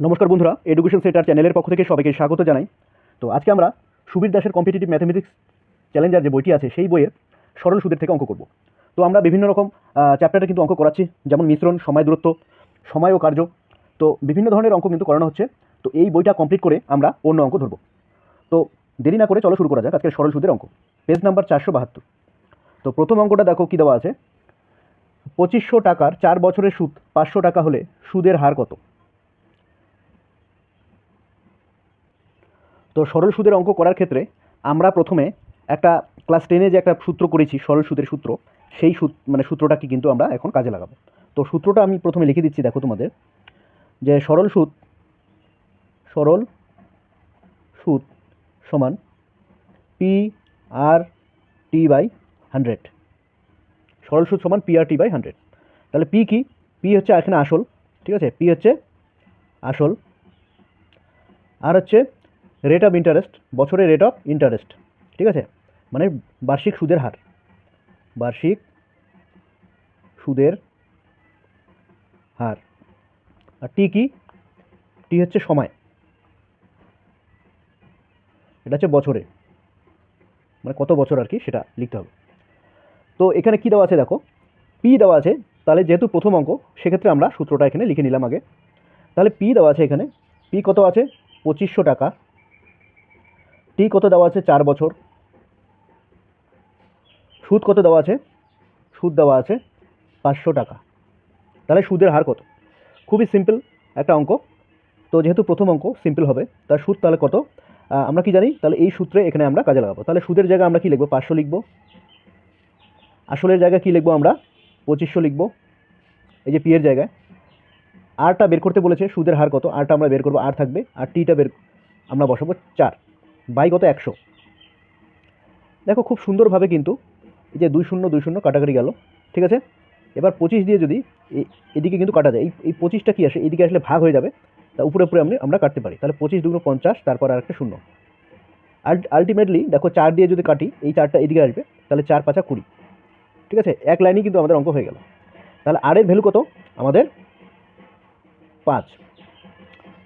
নমস্কার বন্ধুরা education centre চ্যানেলের পক্ষ থেকে সবাইকে স্বাগত জানাই। তো আজকে আমরা সুবীর দাসের কম্পিটিটিভ ম্যাথামেটিক্স চ্যালেঞ্জার যে বইটি আছে, সেই বইয়ের সরল সুদের থেকে অঙ্ক করব। তো আমরা বিভিন্ন রকম চ্যাপ্টারে কিন্তু অঙ্ক করাচ্ছি, যেমন মিশ্রণ, সময় দূরত্ব, সময় ও কার্য। তো বিভিন্ন ধরনের অঙ্ক কিন্তু করানো হচ্ছে। তো এই বইটা কমপ্লিট করে আমরা অন্য অঙ্ক ধরব। তো দেরি না করে চলো শুরু করা যাক আজকে সরল সুদের অঙ্ক। পেজ নাম্বার চারশো বাহাত্তর। তো প্রথম অঙ্কটা দেখো কী দেওয়া আছে। পঁচিশশো টাকার চার বছরের সুদ পাঁচশো টাকা হলে সুদের হার কত? তো সরল সুদের অঙ্ক করার ক্ষেত্রে আমরা প্রথমে একটা ক্লাস টেনে যে একটা সূত্র করেছি, সরল সুদের সূত্র, সেই সূত মানে সূত্রটাকে কিন্তু আমরা এখন কাজে লাগাবো। তো সূত্রটা আমি প্রথমে লিখে দিচ্ছি, দেখো তোমাদের, যে সরল সুদ সরল সুদ সমান P R T by hundred সরল সুদ সমান P R T by hundred তাহলে পি কি? পি হচ্ছে এখানে আসল, ঠিক আছে? পি হচ্ছে আসল, আর হচ্ছে রেট অফ ইন্টারেস্ট বছরের রেট অফ ইন্টারেস্ট ঠিক আছে? মানে বার্ষিক সুদের হার। বার্ষিক সুদের হার। আর টি কি? টি হচ্ছে সময়। এটা হচ্ছে বছরে। মানে কত বছর আর কি সেটা লিখতে হবে। তো এখানে কি দেওয়া আছে দেখো? পি দেওয়া আছে, তাহলে যেহেতু প্রথম অঙ্ক, সেক্ষেত্রে আমরা সূত্রটা এখানে লিখে নিলাম আগে। তাহলে পি দেওয়া আছে এখানে। পি কত আছে? পঁচিশশো টাকা। টি কত দেওয়া আছে? চার বছর। সুদ কত দেওয়া আছে? সুদ দেওয়া আছে পাঁচশো টাকা। তাহলে সুদের হার কত? খুবই সিম্পল একটা অঙ্ক। তো যেহেতু প্রথম অঙ্ক সিম্পল হবে, তার সুদ তাহলে কত? আমরা কি জানি? তাহলে এই সূত্রে এখানে আমরা কাজে লাগাবো। তাহলে সুদের জায়গায় আমরা কি লিখব? পাঁচশো লিখব। আসলের জায়গায় কি লিখব আমরা? পঁচিশশো লিখব। এই যে পি এর জায়গায়। আরটা বের করতে বলেছে, সুদের হার কত? আরটা আমরা বের করব আর থাকবে। আর টিটা বের আমরা বসাবো চার। বাই কত একশো। দেখো খুব সুন্দরভাবে কিন্তু এই যে দুই শূন্য দুই শূন্য কাটাকাটি গেল, ঠিক আছে? এবার পঁচিশ দিয়ে যদি এদিকে কিন্তু কাটা যায়, এই এই পঁচিশটা কী আসে? এদিকে আসলে ভাগ হয়ে যাবে, তা উপরে উপরে আমরা আমরা কাটতে পারি। তাহলে পঁচিশ দুগুলো পঞ্চাশ, তারপর আর একটা শূন্য। আলটিমেটলি দেখো চার দিয়ে যদি কাটি, এই চারটা এদিকে আসবে, তাহলে চার পাঁচা কুড়ি। ঠিক আছে? এক লাইনই কিন্তু আমাদের অঙ্ক হয়ে গেল। তাহলে আর এর ভ্যালু কত? আমাদের পাঁচ।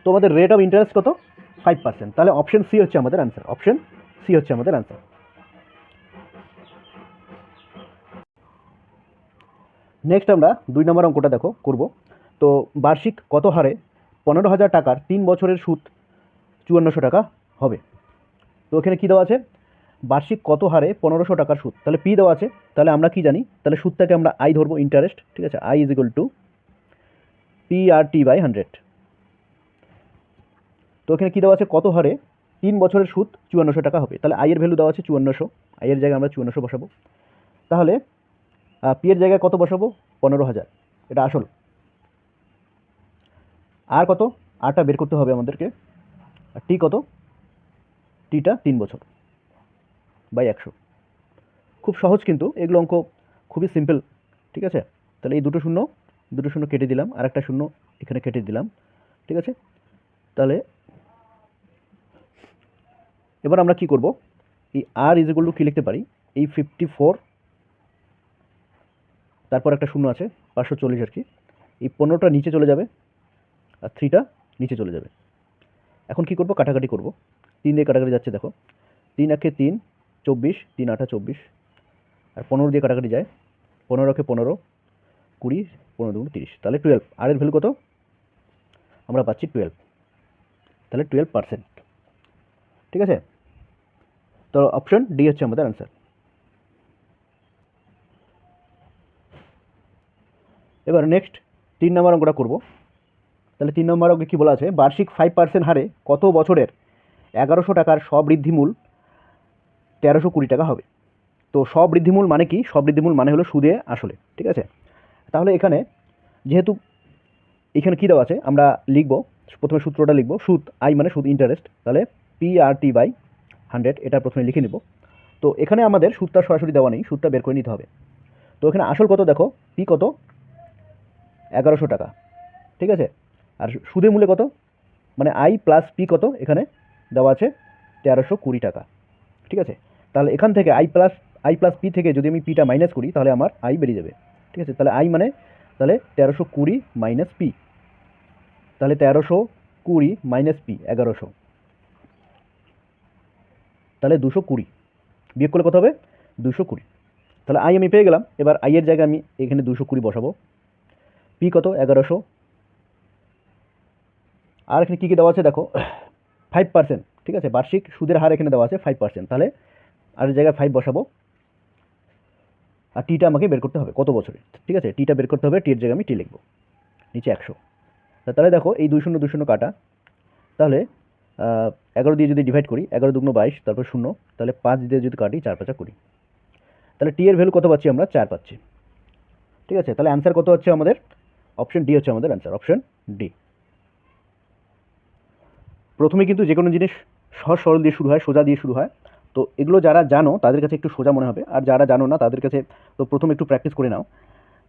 তো আমাদের রেট অফ ইন্টারেস্ট কত? ফাইভ পার্সেন্ট তাহলে অপশন সি হচ্ছে আমাদের অ্যান্সার অপশন সি হচ্ছে আমাদের অ্যান্সার নেক্সট আমরা দুই নম্বর অঙ্কটা দেখো, করব। তো বার্ষিক কত হারে? পনেরো হাজার টাকার তিন বছরের সুদ চুয়ান্নশো টাকা হবে। তো এখানে কী দেওয়া আছে? বার্ষিক কত হারে পনেরোশো টাকার সুদ? তাহলে পি দেওয়া আছে। তাহলে আমরা কি জানি? তাহলে সুদটাকে আমরা আই ধরবো ইন্টারেস্ট ঠিক আছে? I is equal to P R T by hundred তো এখানে কী দেওয়া আছে? কত হারে? তিন বছরের সুদ চুয়ান্নশো টাকা হবে। তাহলে আইয়ের ভ্যালু দেওয়া আছে চুয়ান্নশো। আইয়ের জায়গায় আমরা চুয়ান্নশো বসাবো। তাহলে পিয়ের জায়গায় কত বসাবো? পনেরো হাজার। এটা আসল। আর কত? আরটা বের করতে হবে আমাদেরকে। আর টি কত? টিটা তিন বছর। বাই একশো। খুব সহজ কিন্তু। এগুলো অঙ্ক খুবই সিম্পল ঠিক আছে? তাহলে এই দুটো শূন্য দুটো শূন্য কেটে দিলাম। আর একটা শূন্য এখানে কেটে দিলাম। ঠিক আছে? তাহলে এবার আমরা কি করব? এই আর ইজ ইকুয়াল টু কী লিখতে পারি? এই ফিফটি ফোর তারপর একটা শূন্য আছে, পাঁচশো চল্লিশ আর কি। এই পনেরোটা নিচে চলে যাবে, আর থ্রিটা নিচে চলে যাবে। এখন কি করব? কাটাকাটি করব। তিন দিয়ে কাটাকাটি যাচ্ছে, দেখো। তিন একে তিন, চব্বিশ, তিন আঠা চব্বিশ। আর পনেরো দিয়ে কাটাকাটি যায়, পনেরো একে পনেরো, কুড়ি, পনেরো দুগুণ তিরিশ। তাহলে টুয়েলভ আর এর ভ্যালু কত? আমরা পাচ্ছি টুয়েলভ তাহলে টুয়েলভ পার্সেন্ট ঠিক আছে? তো অপশন ডি হচ্ছে আমাদের অ্যান্সার এবার নেক্সট তিন নম্বর অঙ্কটা করব। তাহলে তিন নম্বর অঙ্কে কী বলা আছে? বার্ষিক ফাইভ পার্সেন্ট হারে কত বছরের এগারোশো টাকার স্ববৃদ্ধিমূল তেরোশো কুড়ি টাকা হবে? তো স্ববৃদ্ধিমূল মানে কি? স্ববৃদ্ধিমূল মানে হলো সুদে আসলে, ঠিক আছে? তাহলে এখানে যেহেতু এখানে কী দেওয়া আছে? আমরা লিখব, প্রথমে সূত্রটা লিখব, সুদ আই মানে সুদ ইন্টারেস্ট তাহলে P R T by hundred এটা প্রথমে লিখে নিব। তো এখানে আমাদের সুদটা সরাসরি দেওয়া নেই, সুদটা বের করে নিতে হবে। তো এখানে আসল কত দেখো পি কত? এগারোশো টাকা। ঠিক আছে? আর সুদে মূল্যে কত? মানে আই প্লাস পি কত? এখানে দেওয়া আছে তেরোশো কুড়ি টাকা। ঠিক আছে? তাহলে এখান থেকে I plus I plus P থেকে যদি আমি পিটা মাইনাস করি, তাহলে আমার আই বেরিয়ে যাবে। ঠিক আছে? তাহলে আই মানে তাহলে তেরোশো কুড়ি মাইনাস পি তাহলে তেরোশো কুড়ি মাইনাস পি এগারোশো। তাহলে দুশো কুড়ি। বিয়োগ করলে কত হবে? দুশো কুড়ি। তাহলে আই আমি পেয়ে গেলাম। এবার আইয়ের জায়গায় আমি এখানে দুশো কুড়ি বসাবো। পি কত? এগারোশো। আর এখানে কী কী দেওয়া আছে দেখো? ফাইভ পার্সেন্ট ঠিক আছে? বার্ষিক সুদের হার এখানে দেওয়া আছে ফাইভ পার্সেন্ট তাহলে আর জায়গায় ফাইভ বসাবো। আর টিটা আমাকে বের করতে হবে কত বছরে? ঠিক আছে? টিটা বের করতে হবে টির জায়গায় আমি টি লিখব। নিচে একশো। তাহলে দেখো, এই দুই শূন্য দুই শূন্য কাটা। তাহলে এগারো দিয়ে যদি ডিভাইড করি, এগারো দুগুণ বাইশ, তারপর শূন্য, তাহলে পাঁচ দিয়ে যদি কাটি, চার পাঁচা করি তাহলে টি এর ভ্যালু কত পাচ্ছি আমরা? চার পাচ্ছি। ঠিক আছে? তাহলে অ্যান্সার কত হচ্ছে আমাদের? অপশন ডি হচ্ছে আমাদের অ্যান্সার অপশন ডি প্রথমে কিন্তু যে কোনো জিনিস সহজ সরল দিয়ে শুরু হয়, সোজা দিয়ে শুরু হয়। তো এগুলো যারা জানো, তাদের কাছে একটু সোজা মনে হবে। আর যারা জানো না, তাদের কাছে তো প্রথমে একটু প্র্যাকটিস করে নাও।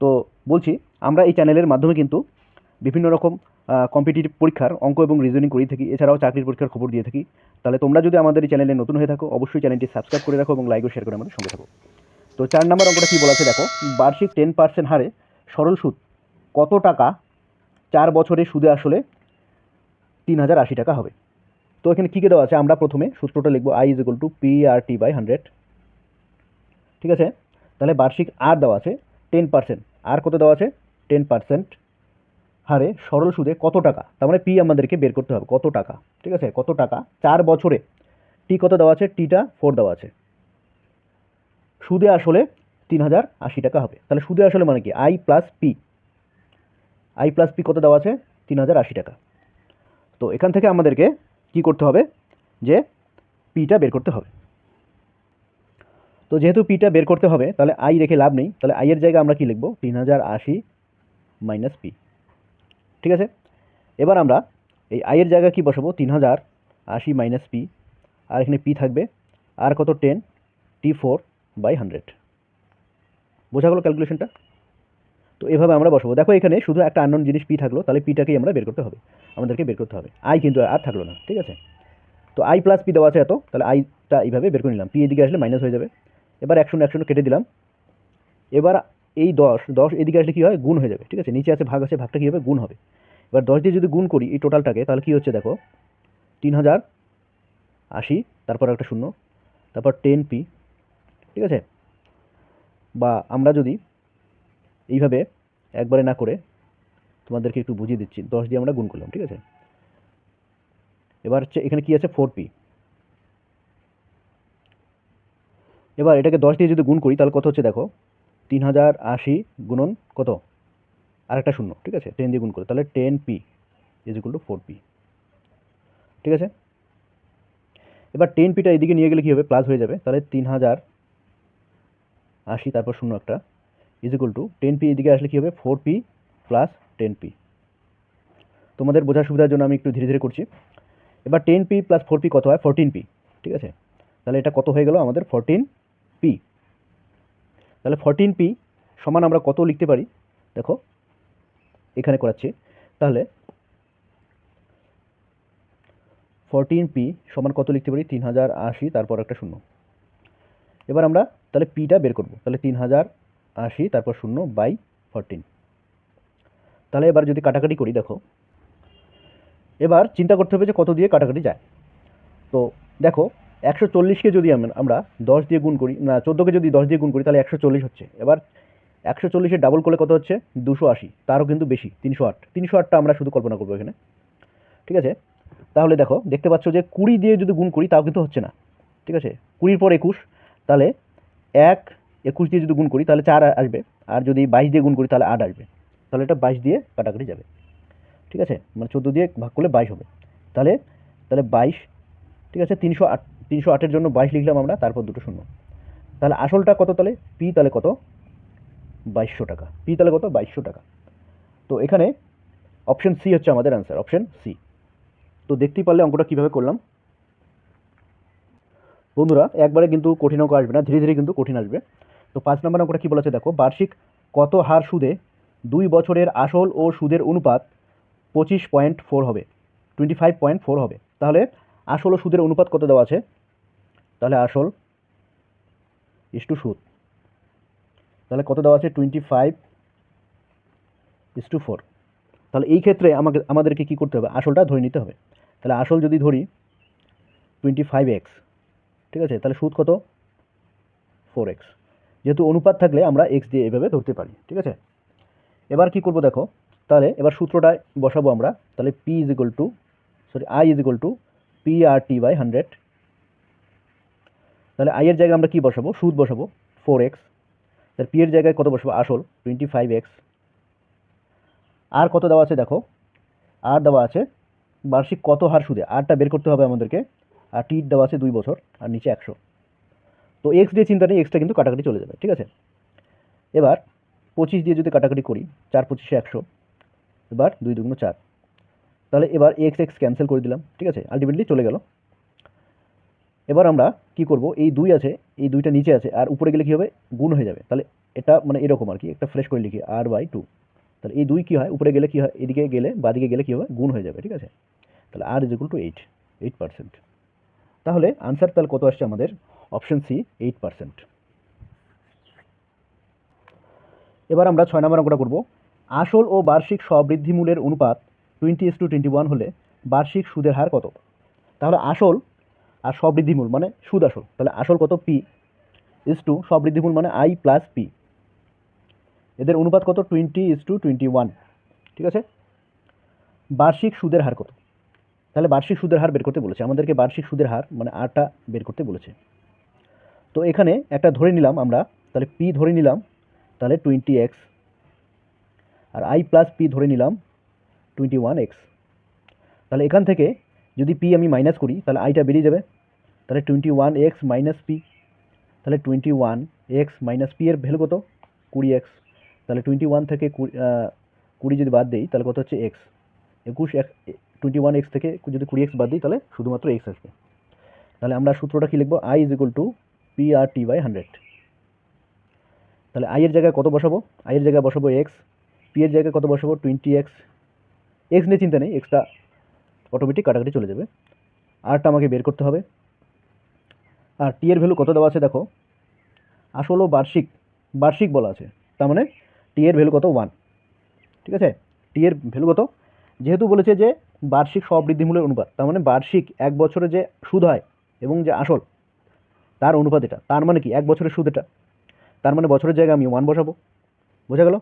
তো বলছি, আমরা এই চ্যানেলের মাধ্যমে কিন্তু বিভিন্ন রকম কম্পিটিটিভ পরীক্ষার অঙ্ক এবং রিজনিং করিয়ে থাকি। এছাড়াও চাকরির পরীক্ষার খবর দিয়ে থাকি। তাহলে তোমরা যদি আমাদের এই চ্যানেলে নতুন হয়ে থাকো, অবশ্যই চ্যানেলটি সাবস্ক্রাইব করে রাখো এবং লাইক ও শেয়ার করে আমাদের সঙ্গে থাকো। তো চার নম্বর অঙ্কটা কী বলা আছে দেখো? বার্ষিক টেন পার্সেন্ট হারে সরল সুদ কত টাকা? চার বছরে সুদে আসলে তিন হাজার আশি টাকা হবে। তো এখানে কী কী দেওয়া আছে? আমরা প্রথমে সূত্রটা লিখব I is equal to P R T by hundred ঠিক আছে? তাহলে বার্ষিক আর দেওয়া আছে টেন পার্সেন্ট আর কত দেওয়া আছে? টেন পার্সেন্ট হারে সরল সুদে কত টাকা? তার মানে পি আমাদেরকে বের করতে হবে, কত টাকা? ঠিক আছে? কত টাকা? চার বছরে টি কত দেওয়া আছে? টিটা ফোর দেওয়া আছে। সুদে আসলে তিন হাজার আশি টাকা হবে। তাহলে সুদে আসলে মানে কি? I plus P I plus P কত দেওয়া আছে? তিন হাজার আশি টাকা। তো এখান থেকে আমাদেরকে কি করতে হবে? যে পিটা বের করতে হবে। তো যেহেতু পিটা বের করতে হবে, তাহলে আই রেখে লাভ নেই। তাহলে আইয়ের জায়গায় আমরা কি লিখব? তিন হাজার আশি মাইনাস পি ঠিক আছে? এবার আমরা এই আই এর জায়গায় কি বসাবো? তিন হাজার আশি মাইনাস পি আর এখানে পি থাকবে। আর কত? Ten T four by hundred বোঝা গেলো ক্যালকুলেশনটা তো এভাবে আমরা বসাবো। দেখো এখানে শুধু একটা আননোন জিনিস পি থাকল, তাহলে পিটাকেই আমরা বের করতে হবে। আমাদেরকে বের করতে হবে। আই কিন্তু আর থাকল না, ঠিক আছে? তো আই প্লাস পি দেওয়া আছে এত, তাহলে আইটা এইভাবে বের করে নিলাম। পি এদিকে আসলে মাইনাস হয়ে যাবে। এবার একশো একশো কেটে দিলাম। এবার এই দশ দশ এদিকে আসলে কী হয়? গুণ হয়ে যাবে, ঠিক আছে? নিচে আছে, ভাগ আছে, ভাগটা কী হবে? গুণ হবে। এবার দশ দিয়ে যদি গুণ করি এই টোটালটাকে তাহলে কী হচ্ছে দেখো? তিন হাজার আশি, তারপর একটা শূন্য, তারপর টেন পি ঠিক আছে? বা আমরা যদি এইভাবে একবারে না করে তোমাদেরকে একটু বুঝিয়ে দিচ্ছি, দশ দিয়ে আমরা গুণ করলাম, ঠিক আছে? এবার হচ্ছে এখানে কি আছে? ফোর পি এবার এটাকে দশ দিয়ে যদি গুণ করি, তাহলে কত হচ্ছে দেখো? তিন হাজার আশি গুণন কত? আর একটা শূন্য, ঠিক আছে? টেন দিয়ে গুণ করে, তাহলে ten P is equal to four P ঠিক আছে? এবার টেন পিটা এদিকে নিয়ে গেলে কী হবে? প্লাস হয়ে যাবে, তাহলে তিন হাজার আশি, তারপর শূন্য একটা is equal to ten P এদিকে আসলে কী হবে? Four P plus ten P তোমাদের বোঝার সুবিধার জন্য আমি একটু ধীরে ধীরে করছি। এবার ten P plus four P কত হয়? ফোরটিন পি ঠিক আছে? তাহলে এটা কত হয়ে গেল? আমাদের ফোরটিন পি তাহলে ফরটিন পি সমান আমরা কত লিখতে পারি? দেখো, এখানে করাচ্ছি। তাহলে ফরটিন পি সমান কত লিখতে পারি? তিন হাজার আশি, তারপর একটা শূন্য। এবার আমরা তাহলে পিটা বের করব। তাহলে তিন হাজার আশি, তারপর শূন্য বাই ফরটিন তাহলে এবার যদি কাটাকাটি করি, দেখো। এবার চিন্তা করতে হবে যে কত দিয়ে কাটাকাটি যায়। তো দেখো একশো চল্লিশকে যদি আমরা দশ দিয়ে গুণ করি, না চোদ্দোকে যদি দশ দিয়ে গুণ করি, তাহলে একশো চল্লিশ হচ্ছে। এবার একশো চল্লিশের ডাবল করলে কত হচ্ছে? দুশো আশি। তারও কিন্তু বেশি, তিনশো আট। তিনশো আটটা আমরা শুধু কল্পনা করব এখানে। ঠিক আছে? তাহলে দেখো, দেখতে পাচ্ছ যে কুড়ি দিয়ে যদি গুণ করি, তাও কিন্তু হচ্ছে না। ঠিক আছে? কুড়ির পর একুশ, তাহলে এক, একুশ দিয়ে যদি গুণ করি, তাহলে চার আসবে। আর যদি বাইশ দিয়ে গুণ করি, তাহলে আট আসবে। তাহলে এটা বাইশ দিয়ে কাটাকাটি যাবে। ঠিক আছে? মানে চোদ্দ দিয়ে ভাগ করলে বাইশ হবে। তাহলে তাহলে বাইশ, ঠিক আছে? তিনশো আট। তিনশো আটের জন্য বাইশ লিখলাম আমরা, তারপর দুটো শূন্য। তাহলে আসলটা কত তাহলে পি তাহলে কত? বাইশশো টাকা। পি তাহলে কত? বাইশশো টাকা। তো এখানে অপশন সি হচ্ছে আমাদের অ্যান্সার অপশন সি তো দেখতেই পারলে অঙ্কটা কীভাবে করলাম। বন্ধুরা, একবারে কিন্তু কঠিন অঙ্ক আসবে না, ধীরে ধীরে কিন্তু কঠিন আসবে। তো পাঁচ নম্বর অঙ্কটা কী বলেছে দেখো, বার্ষিক কত হার সুদে দুই বছরের আসল ও সুদের অনুপাত পঁচিশ পয়েন্ট ফোর হবে টোয়েন্টি ফাইভ পয়েন্ট ফোর হবে। তাহলে আসল ও সুদের অনুপাত কত দেওয়া আছে? তাহলে আসল ইস টু সুদ তাহলে কত দেওয়া আছে? Twenty five is to four তাহলে এই ক্ষেত্রে আমাকে, আমাদেরকে কী করতে হবে? আসলটা ধরে নিতে হবে। তাহলে আসল যদি ধরি টোয়েন্টি ফাইভ এক্স ঠিক আছে? তাহলে সুদ কত? ফোর এক্স যেহেতু অনুপাত থাকলে আমরা এক্স দিয়ে এভাবে ধরতে পারি, ঠিক আছে? এবার কি করব দেখো? তাহলে এবার সূত্রটা বসাবো আমরা। তাহলে P is equal to sorry I is equal to P R T by hundred তাহলে আই এর জায়গায় আমরা কি বসাবো? সুদ বসাবো। ফোর এক্স তাহলে পি এর জায়গায় কত বসাবো? আসল। টোয়েন্টি ফাইভ এক্স আর কত দেওয়া আছে দেখো? আর দেওয়া আছে বার্ষিক কত হার সুদে? আরটা বের করতে হবে আমাদেরকে। আর টির দেওয়া আছে দুই বছর, আর নিচে একশো। তো এক্স দিয়ে চিন্তা নেই এক্সটা কিন্তু কাটাকাটি চলে যাবে, ঠিক আছে? এবার পঁচিশ দিয়ে যদি কাটাকাটি করি, চার পঁচিশে একশো। এবার দুই দুগুণ চার। তাহলে এবার এক্স এক্স ক্যান্সেল করে দিলাম, ঠিক আছে? আলটিমেটলি চলে গেল। এবার আমরা কি করব? এই দুই আছে, এই দুইটা নিচে আছে, আর উপরে গেলে কী হবে? গুণ হয়ে যাবে। তাহলে এটা মানে এরকম আর কি, একটা ফ্রেশ করে লিখি আর বাই টু তাহলে এই দুই কী হয়? উপরে গেলে কী হয়? এদিকে গেলে বাদিকে গেলে কী হবে? গুণ হয়ে যাবে, ঠিক আছে? তাহলে R is equal to eight eight percent তাহলে আনসার তাহলে কত আসছে আমাদের? অপশন সি এইট পার্সেন্ট এবার আমরা ছয় নম্বর অঙ্কটা করব। আসল ও বার্ষিক স্ববৃদ্ধিমূলের অনুপাত twenty is to twenty one হলে বার্ষিক সুদের হার কত? তাহলে আসল আর স্ববৃদ্ধিমূল মানে সুদ আসল। তাহলে আসল কত? পি ইস টু স্ববৃদ্ধিমূল মানে আই প্লাস পি এদের অনুপাত কত? Twenty is to twenty one ঠিক আছে? বার্ষিক সুদের হার কত? তাহলে বার্ষিক সুদের হার বের করতে বলেছে। আমাদেরকে বার্ষিক সুদের হার মানে আরটা বের করতে বলেছে। তো এখানে একটা ধরে নিলাম আমরা। তাহলে পি ধরে নিলাম, তাহলে twenty x R I plus P ধরে নিলাম টোয়েন্টি ওয়ান এক্স তাহলে এখান থেকে যদি পি আমি মাইনাস করি, তাহলে আইটা বেরিয়ে যাবে। তাহলে twenty one x minus P তাহলে twenty one x minus P এর ভ্যালু কত? কুড়ি এক্স তাহলে টোয়েন্টি ওয়ান থেকে কুড়ি যদি বাদ দিই, তাহলে কত হচ্ছে এক্স একুশ এক টোয়েন্টি ওয়ান এক্স থেকে যদি কুড়ি এক্স বাদ দিই, তাহলে শুধুমাত্র এক্স আসবে। তাহলে আমরা সূত্রটা কী লিখব? I is equal to P R T by hundred তাহলে আই এর জায়গায় কত বসাবো? আই এর জায়গায় বসাবো এক্স পি এর জায়গায় কত বসাবো? টোয়েন্টি এক্স এক্স নিয়ে চিন্তা নেই এক্সটা অটোমেটিক কাটাকাটি চলে যাবে। আরটা আমাকে বের করতে হবে। আর টি এর ভ্যালু কত দেওয়া আছে দেখো? আসলে বার্ষিক বার্ষিক বলা আছে। তার মানে টি এর ভ্যালু কত? ওয়ান ঠিক আছে? টি এর ভ্যালু কত? যেহেতু বলেছে যে বার্ষিক স্ববৃদ্ধিমূলের অনুপাত, তার মানে বার্ষিক এক বছরে যে সুদ হয় এবং যে আসল, তার অনুপাত এটা। তার মানে কি? এক বছরের সুদ এটা। তার মানে বছরের জায়গায় আমি ওয়ান বসাবো। বোঝা গেল?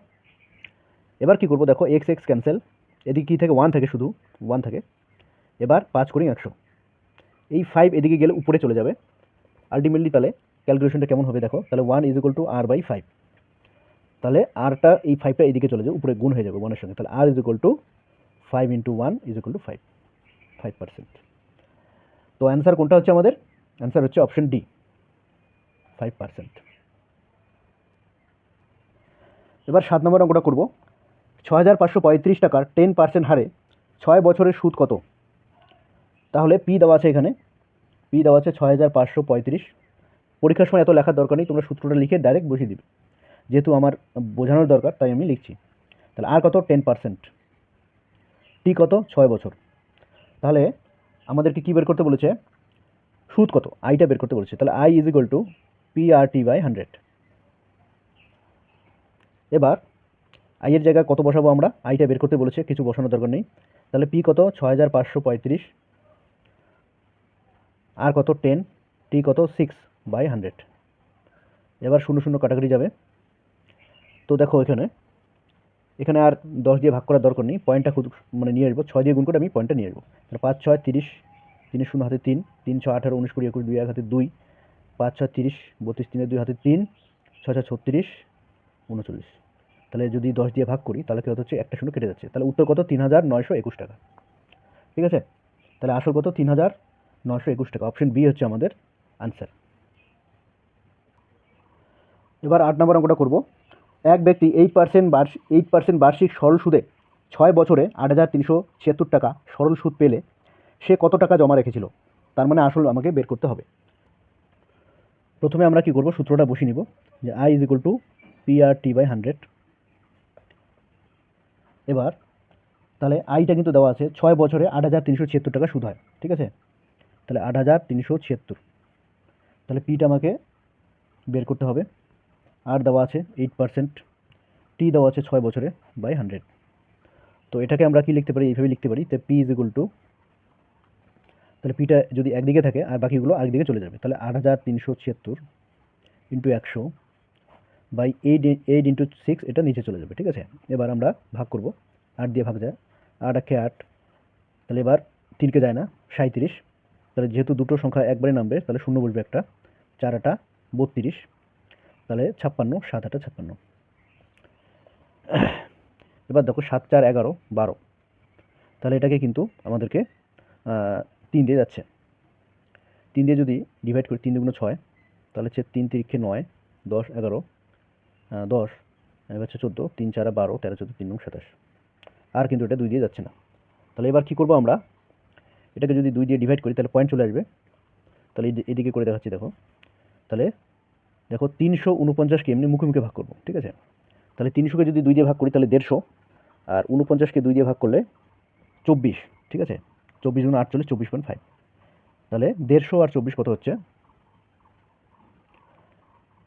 এবার কি করব? দেখো এক্স এক্স ক্যান্সেল এদিকে কী থাকে? ওয়ান থাকে শুধু ওয়ান থাকে। এবার পাঁচ করি একশো। এই ফাইভ এদিকে গেলে উপরে চলে যাবে। আলটিমেটলি তাহলে ক্যালকুলেশনটা কেমন হবে দেখো? তাহলে one is equal to R by five তাহলে আরটা এই ফাইভটা এদিকে চলে যাবে, উপরে গুণ হয়ে যাবে ওয়ানের সঙ্গে। তাহলে R is equal to five into one is equal to five five percent তো অ্যান্সার কোনটা হচ্ছে আমাদের? অ্যান্সার হচ্ছে অপশন ডি ফাইভ পার্সেন্ট এবার সাত নম্বর অঙ্কটা করব। ছ হাজার পাঁচশো পঁয়ত্রিশ টাকার টেন পার্সেন্ট হারে ছয় বছরের সুদ কত? তাহলে পি দেওয়া আছে এখানে পি দেওয়া আছে ছয় হাজার পাঁচশো পঁয়ত্রিশ। পরীক্ষার সময় এত লেখার দরকার নেই, তোমরা সূত্রটা লিখে ডাইরেক্ট বসিয়ে দিবে। যেহেতু আমার বোঝানোর দরকার, তাই আমি লিখছি। তাহলে আর কত? টেন পার্সেন্ট টি কত? ছয় বছর। তাহলে আমাদেরকে কী বের করতে বলেছে? সুদ কত? আইটা বের করতে বলেছে। তাহলে I is equal to P R T by hundred এবার আইয়ের জায়গায় কত বসাবো আমরা? আইটা বের করতে বলেছে, কিছু বসানোর দরকার নেই। তাহলে পি কত? ছয় হাজার পাঁচশো পঁয়ত্রিশ। আর কত টেন টি কত সিক্স বাই হান্ড্রেড এবার শূন্য শূন্য কাটাকাটি যাবে। তো দেখো এখানে এখানে আর দশ দিয়ে ভাগ করার দরকার নেই। পয়েন্টটা খুব মানে নিয়ে আসব। ছয় দিয়ে গুণ করে আমি পয়েন্টটা নিয়ে আসব। তাহলে পাঁচ, ছয়, তিরিশ তিন শূন্য হাতে তিন তিন, ছয়, আঠারো, উনিশ, কুড়ি, একুশ, দুই, এক হাতে দুই, পাঁচ, ছয়, তিরিশ, বত্রিশ, তিনের দুই হাতে তিন, ছয় ছয়, ছত্রিশ, উনচল্লিশ। তাহলে যদি দশ দিয়ে ভাগ করি, তাহলে কী হচ্ছে? একটা শূন্য কেটে যাচ্ছে। তাহলে উত্তর কত? তিন হাজার নয়শো একুশ টাকা। ঠিক আছে? তাহলে আসল কত? তিন হাজার নশো একুশ টাকা। অপশন বি হচ্ছে আমাদের আনসার এবার আট নম্বর অঙ্কটা করব। এক ব্যক্তি এইট পার্সেন্ট বার্ষিক এইট পার্সেন্ট বার্ষিক সরল সুদে ছয় বছরে আট হাজার তিনশো ছিয়াত্তর টাকা সরল সুদ পেলে সে কত টাকা জমা রেখেছিল? তার মানে আসল আমাকে বের করতে হবে। প্রথমে আমরা কি করব? সূত্রটা বসিয়ে নিব যে I is equal to P R T by hundred এবার তাহলে আইটা কিন্তু দেওয়া আছে, ছয় বছরে আট হাজার তিনশো ছিয়াত্তর টাকা সুদ হয়, ঠিক আছে? তাহলে আট হাজার তিনশো ছিয়াত্তর। তাহলে পিটা আমাকে বের করতে হবে। আর দেওয়া আছে এইট পার্সেন্ট টি দেওয়া আছে ছয় বছরে বাই হান্ড্রেড তো এটাকে আমরা কি লিখতে পারি? এইভাবে লিখতে পারি তো পি ইজ ইকুয়াল টু তাহলে পিটা যদি একদিকে থাকে আর বাকিগুলো আরেকদিকে চলে যাবে, তাহলে আট হাজার তিনশো ছিয়াত্তর ইন্টু একশো by eight eight into six এটা নিচে চলে যাবে, ঠিক আছে? এবার আমরা ভাগ করব। আট দিয়ে ভাগ যায়, আট একে আট, তাহলে এবার তিনকে যায় না সাঁত্রিশ তাহলে যেহেতু দুটো সংখ্যা একবারে নামবে, তাহলে শূন্য বসবে একটা। চার আটা, বত্রিশ। তাহলে ছাপ্পান্ন, সাত আটা, ছাপ্পান্ন। এবার দেখো সাত, চার, এগারো, বারো। তাহলে এটাকে কিন্তু আমাদেরকে তিন দিয়ে যাচ্ছে। তিন দিয়ে যদি ডিভাইড করি, তিন দুগুণ ছয়, তাহলে হচ্ছে তিন তিরিখে নয়, দশ, এগারো দশ, এবার হচ্ছে চোদ্দ, তিন, চারা, বারো, তেরো, চোদ্দ, তিন নং সাতাশ। আর কিন্তু এটা দুই দিয়ে যাচ্ছে না। তাহলে এবার কী করব আমরা? এটাকে যদি দুই দিয়ে ডিভাইড করি, তাহলে পয়েন্ট চলে আসবে। তাহলে এদিকে করে দেখাচ্ছি, দেখো। তাহলে দেখো তিনশো উনপঞ্চাশকে এমনি মুখে মুখে ভাগ করব, ঠিক আছে? তাহলে তিনশোকে যদি দুই দিয়ে ভাগ করি, তাহলে দেড়শো। আর উনপঞ্চাশকে দুই দিয়ে ভাগ করলে চব্বিশ, ঠিক আছে? চব্বিশ গুণ আটচল্লিশ, চব্বিশ পয়েন্ট ফাইভ। তাহলে দেড়শো আর চব্বিশ কত হচ্ছে?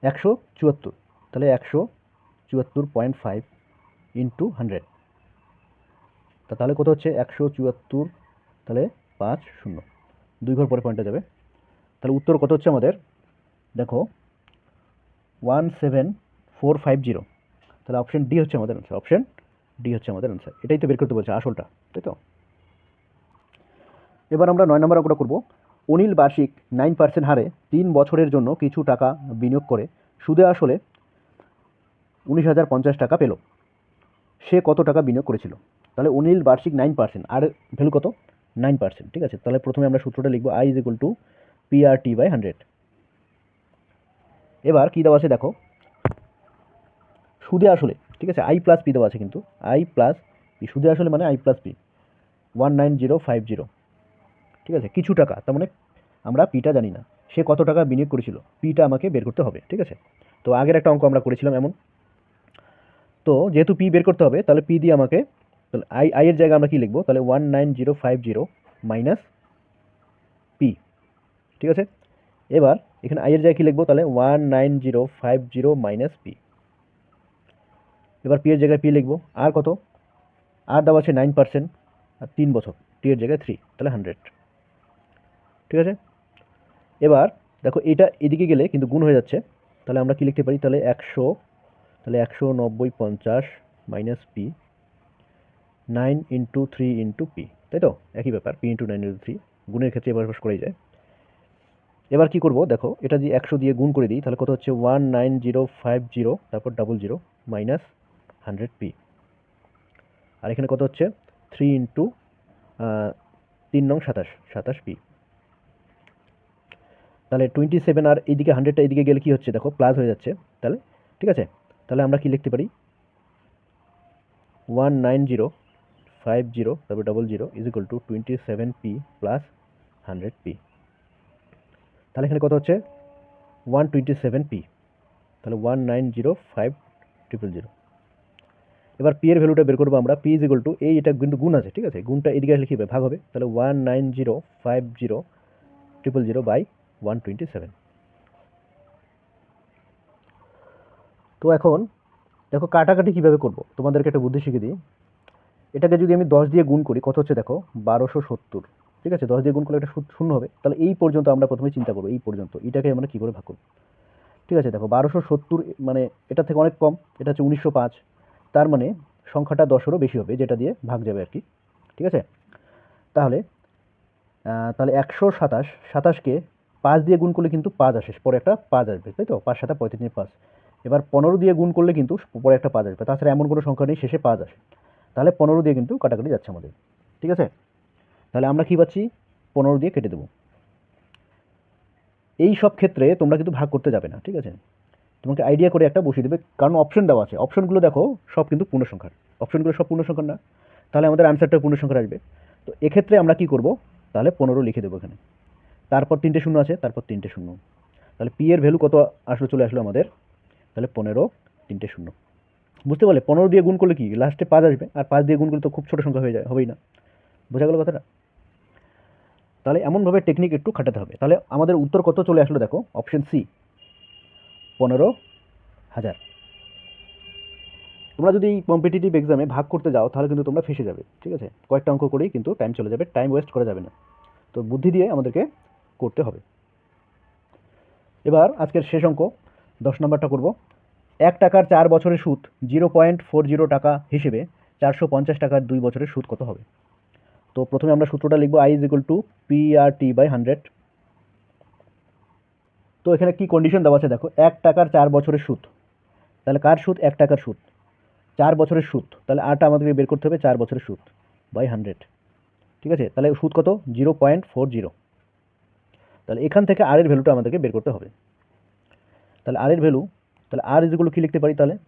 একশো চুয়াত্তর। তাহলে একশো চুয়াত্তর পয়েন্ট ফাইভ ইন্টু হান্ড্রেড। তাহলে কত হচ্ছে? একশো চুয়াত্তর। তাহলে পাঁচ, শূন্য। দুই ঘর পরে পয়েন্টটা যাবে। তাহলে উত্তর কত হচ্ছে আমাদের? দেখো one seven four five zero তাহলে অপশন ডি হচ্ছে আমাদের অ্যান্সার অপশন ডি হচ্ছে আমাদের অ্যান্সার এটাই তো বের করতে বলছে আসলটা, তাই তো? এবার আমরা নয় নম্বর অঙ্কটা করব। অনিল বার্ষিক নাইন পার্সেন্ট হারে তিন বছরের জন্য কিছু টাকা বিনিয়োগ করে। সুদে আসলে উনিশ হাজার পঞ্চাশ টাকা পেল। সে কত টাকা বিনিয়োগ করেছিল? তাহলে অনিল বার্ষিক নাইন পার্সেন্ট আর ভ্যালু কত? নাইন পার্সেন্ট, ঠিক আছে? তাহলে প্রথমে আমরা সূত্রটা লিখব I is equal to P R T by hundred এবার কী দেওয়া আছে দেখো? সুদে আসলে, ঠিক আছে? আই প্লাস পি দেওয়া আছে কিন্তু। আই প্লাস পি সুদে আসলে মানে I plus P one nine zero five zero ঠিক আছে? কিছু টাকা, তার মানে আমরা পিটা জানি না। সে কত টাকা বিনিয়োগ করেছিল? পিটা আমাকে বের করতে হবে, ঠিক আছে? তো আগের একটা অঙ্ক আমরা করেছিলাম এমন। তো যেহেতু পি বের করতে হবে, তাহলে পি দিয়ে আমাকে তাহলে আই আই এর জায়গায় আমরা কী লিখব? তাহলে one nine zero five zero minus P ঠিক আছে? এবার এখানে আই এর জায়গায় কী লিখব? তাহলে one nine zero five zero minus P এবার পি এর জায়গায় পি লিখব। আর কত? আর দেওয়া আছে নাইন পার্সেন্ট আর তিন বছর টি এর জায়গায় থ্রি তাহলে হান্ড্রেড ঠিক আছে? এবার দেখো, এটা এদিকে গেলে কিন্তু গুণ হয়ে যাচ্ছে। তাহলে আমরা কী লিখতে পারি? তাহলে একশো তাহলে একশো নব্বই পঞ্চাশ minus P nine into three into P, তাই তো? একই ব্যাপার, P into nine into three. গুণের ক্ষেত্রে এবার বাস করাই যায়। এবার কি করব? দেখো, এটা যদি একশো দিয়ে গুণ করে দিই, তাহলে কত হচ্ছে? One nine zero five zero, তারপর double zero, minus hundred P. আর এখানে কত হচ্ছে? থ্রি ইন্টু তিন নং সাতাশ সাতাশ পি। তাহলে টোয়েন্টি সেভেন আর এইদিকে হান্ড্রেডটা এইদিকে গেলে কী হচ্ছে? দেখো, প্লাস হয়ে যাচ্ছে। তাহলে, ঠিক আছে? তাহলে আমরা কি লিখতে পারি? One nine zero five zero তারপর double zero is equal to twenty seven P plus hundred P তাহলে এখানে কত হচ্ছে? ওয়ান টোয়েন্টি সেভেন পি তাহলে one nine zero five triple zero এবার পি এর ভ্যালুটা বের করব আমরা। পি ইজ ইকুয়াল টু এই এটা কিন্তু গুণ আছে, ঠিক আছে? গুণটা এদিকে লিখে ভাগ হবে। তাহলে one nine zero five zero triple zero by one twenty seven তো এখন দেখো কাটাকাটি কীভাবে করব? তোমাদেরকে একটা বুদ্ধি শিখিয়ে দিই। এটাকে যদি আমি দশ দিয়ে গুণ করি, কত হচ্ছে দেখো? বারোশো সত্তর। ঠিক আছে? দশ দিয়ে গুণ করলে শূ- শূন্য হবে। তাহলে এই পর্যন্ত আমরা প্রথমে চিন্তা করব, এই পর্যন্ত। এটাকে আমরা কী করে ভাগ করব? ঠিক আছে? দেখো, বারোশো সত্তর মানে এটা থেকে অনেক কম, এটা হচ্ছে উনিশশো পাঁচ। তার মানে সংখ্যাটা দশেরও বেশি হবে, যেটা দিয়ে ভাগ যাবে আর কি। ঠিক আছে? তাহলে তাহলে একশো সাতাশ, সাতাশকে পাঁচ দিয়ে গুণ করলে কিন্তু পাঁচ আসে, পরে একটা পাঁচ আসবে, তাই তো? পাঁচ সাতা পঁয়ত্রিশ, পাঁচ। এবার পনেরো দিয়ে গুণ করলে কিন্তু পরে একটা পাঁচ আসবে। তাছাড়া এমন কোনো সংখ্যা নেই, শেষে পাঁচ আসে। তাহলে পনেরো দিয়ে কিন্তু কাটাকাটি যাচ্ছে আমাদের। ঠিক আছে? তাহলে আমরা কী পাচ্ছি? পনেরো দিয়ে কেটে দেবো। এই সব ক্ষেত্রে তোমরা কিন্তু ভাগ করতে যাবে না, ঠিক আছে? তোমাকে আইডিয়া করে একটা বসিয়ে দেবে, কারণ অপশন দেওয়া আছে। অপশনগুলো দেখো, সব কিন্তু পূর্ণসংখ্যার। অপশনগুলো সব পূর্ণসংখ্যার না। তাহলে আমাদের আনসারটা পূর্ণ সংখ্যার আসবে। তো এক্ষেত্রে আমরা কি করব? তাহলে পনেরো লিখে দেবো এখানে। তারপর তিনটে শূন্য আছে, তারপর তিনটে শূন্য। তাহলে পি এর ভ্যালু কত আসলো, চলে আসলো আমাদের? তাহলে পনেরো, তিনটে শূন্য। বুঝতে পারলে পনেরো দিয়ে গুণ করলে কি? লাস্টে পাঁচ আসবে। আর পাঁচ দিয়ে গুণ করলে তো খুব ছোটো সংখ্যা হয়ে যায়, হবেই না। বোঝা গেল কথাটা? তাহলে এমনভাবে টেকনিক একটু খাটাতে হবে। তাহলে আমাদের উত্তর কত চলে আসলো দেখো? অপশন সি পনেরো হাজার। তোমরা যদি কম্পিটিটিভ এক্সামে ভাগ করতে যাও, তাহলে কিন্তু তোমরা ফেসে যাবে। ঠিক আছে? কয়েকটা অঙ্ক করেই কিন্তু টাইম চলে যাবে টাইম ওয়েস্ট করা যাবে না। তো বুদ্ধি দিয়ে আমাদেরকে করতে হবে। এবার আজকের শেষ অঙ্ক, দশ নম্বরটা করব। এক টাকার চার বছরের সুদ, জিরো পয়েন্ট ফোর জিরো টাকা হিসেবে চারশো পঞ্চাশ টাকার দুই বছরের সুদ কত হবে? তো প্রথমে আমরা সূত্রটা লিখব I is equal to P R T by hundred তো এখানে কি কন্ডিশন দেওয়া আছে দেখো, এক টাকার চার বছরের সুদ। তাহলে কার সুদ? এক টাকার সুদ। চার বছরের সুদ, তাহলে আরটা আমাদেরকে বের করতে হবে চার বছরের সুদ বাই হান্ড্রেড ঠিক আছে? তাহলে সুদ কত? Zero point four zero. তাহলে এখান থেকে আর এর ভ্যালুটা আমাদেরকে বের করতে হবে। তাহলে আর এর ভ্যালু তাহলে আর ইজগুলো কী লিখতে পারি তাহলে?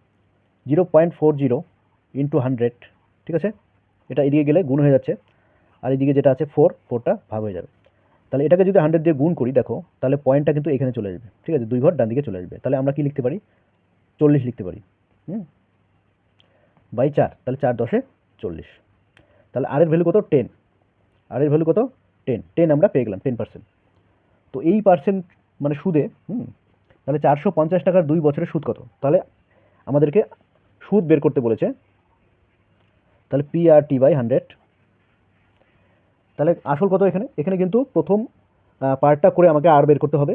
Zero point four zero into hundred ঠিক আছে? এটা এদিকে গেলে গুণ হয়ে যাচ্ছে। আর এদিকে যেটা আছে ফোর ফোরটা ভাগ হয়ে যাবে। তাহলে এটাকে যদি হান্ড্রেড দিয়ে গুণ করি, দেখো, তাহলে পয়েন্টটা কিন্তু এখানে চলে আসবে। ঠিক আছে? দুই ঘর ডান দিকে চলে আসবে। তাহলে আমরা কি লিখতে পারি? চল্লিশ লিখতে পারি। হুম? বাই চার, তাহলে চার দশে চল্লিশ। তাহলে আর এর ভ্যালু কত? টেন আর এর ভ্যালু কত? টেন টেন আমরা পেয়ে গেলাম টেন পার্সেন্ট তো এই পার্সেন্ট মানে সুদে, হুম? তাহলে চারশো পঞ্চাশ টাকার দুই বছরের সুদ কত? তাহলে আমাদেরকে সুদ বের করতে বলেছে। তাহলে P R T by hundred তাহলে আসল কত এখানে? এখানে কিন্তু প্রথম পার্টটা করে আমাকে আর বের করতে হবে।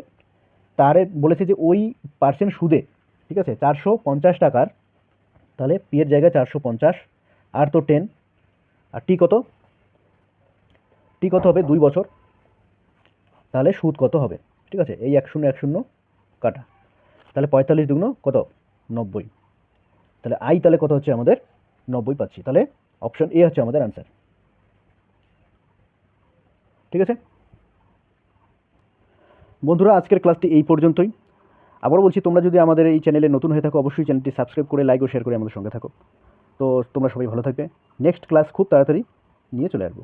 তারে বলেছে যে ওই পার্সেন্ট সুদে, ঠিক আছে, চারশো পঞ্চাশ টাকার, তাহলে পি এর জায়গায় চারশো পঞ্চাশ আর তো টেন আর টি কত? টি কত হবে? দুই বছর। তাহলে সুদ কত হবে? ঠিক আছে, এই এক শূন্য এক শূন্য। কাটা। তাহলে পঁয়তাল্লিশ দুগুণ কত? নব্বই। তাহলে আই তাহলে কত হচ্ছে আমাদের? নব্বই পাচ্ছি। তাহলে অপশন এ হচ্ছে আমাদের আনসার ঠিক আছে? বন্ধুরা, আজকের ক্লাসটি এই পর্যন্তই। আবারও বলছি, তোমরা যদি আমাদের এই চ্যানেলে নতুন হয়ে থাকো, অবশ্যই চ্যানেলটি সাবস্ক্রাইব করে লাইক ও শেয়ার করে আমাদের সঙ্গে থাকো। তো তোমরা সবাই ভালো থাকবে। নেক্সট ক্লাস খুব তাড়াতাড়ি নিয়ে চলে আসব।